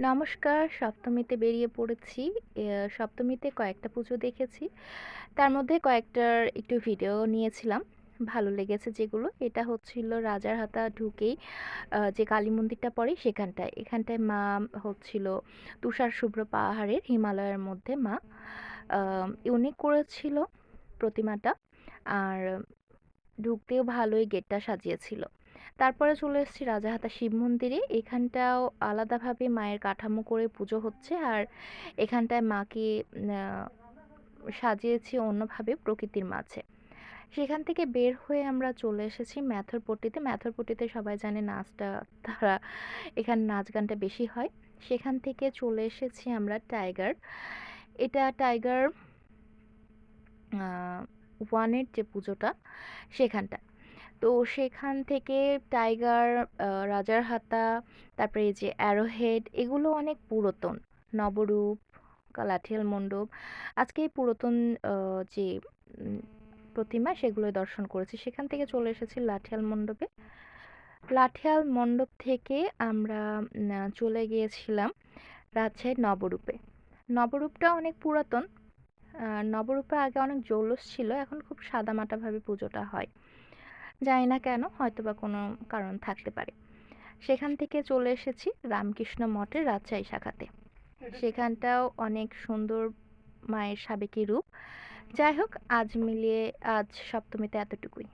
নমস্কার, সপ্তমীতে বেরিয়ে পড়েছি। সপ্তমীতে কয়েকটা পুজো দেখেছি। তার মধ্যে কয়েকটার একটু ভিডিও নিয়েছিলাম। ভালো লেগেছে যেগুলো, এটা হচ্ছিল রাজারহাটা ঢুকেই যে কালী মন্দিরটা পড়ে সেখানটায়। এখানটায় মা হচ্ছিল তুষার শুভ্র পাহাড়ের হিমালয়ের মধ্যে মা। ইউনিক করেছিল প্রতিমাটা। আর ঢুকতেও ভালোই গেটটা সাজিয়েছিল। তারপরে চলে এসেছি রাজাহাতা শিব মন্দিরে। এখানটাও আলাদাভাবে মায়ের কাঠামো করে পুজো হচ্ছে। আর এখানটায় মাকে সাজিয়েছি অন্যভাবে প্রকৃতির মাঝে। সেখান থেকে বের হয়ে আমরা চলে এসেছি ম্যাথরপট্টিতে। ম্যাথরপট্টিতে সবাই জানে নাচটা, তারা এখানে নাচ গানটা বেশি হয়। সেখান থেকে চলে এসেছি আমরা টাইগার। এটা টাইগার ওয়ানের যে পুজোটা সেখানটা। তো সেখান থেকে টাইগার, আ রাজারহাটা, তারপরে এই যে অ্যারোহেড এগুলো অনেক পুরাতন। নবরূপ, লাঠিয়াল মণ্ডপ। আজকে পুরাতন যে প্রতিমা সেগুলো দর্শন করেছি। সেখান থেকে চলে এসেছি লাঠিয়াল মণ্ডপে। লাঠিয়াল মণ্ডপ থেকে আমরা চলে গিয়েছিলাম রাজশাহীর নবরূপে। নবরূপটা অনেক পুরাতন। নবরূপে আগে অনেক জৌলুস ছিল। এখন খুব সাদামাটাভাবে পুজোটা হয়। জানি না কেন? হয়তো বা কোনো কারণ থাকতে পারে। সেখান থেকে চলে এসেছি রামকৃষ্ণ মঠের রাজশাহী শাখাতে। সেখানটাও অনেক সুন্দর মায়ের সাবেকি রূপ। যাই হোক, আজ মিলিয়ে আজ সপ্তমীতে এতটুকুই।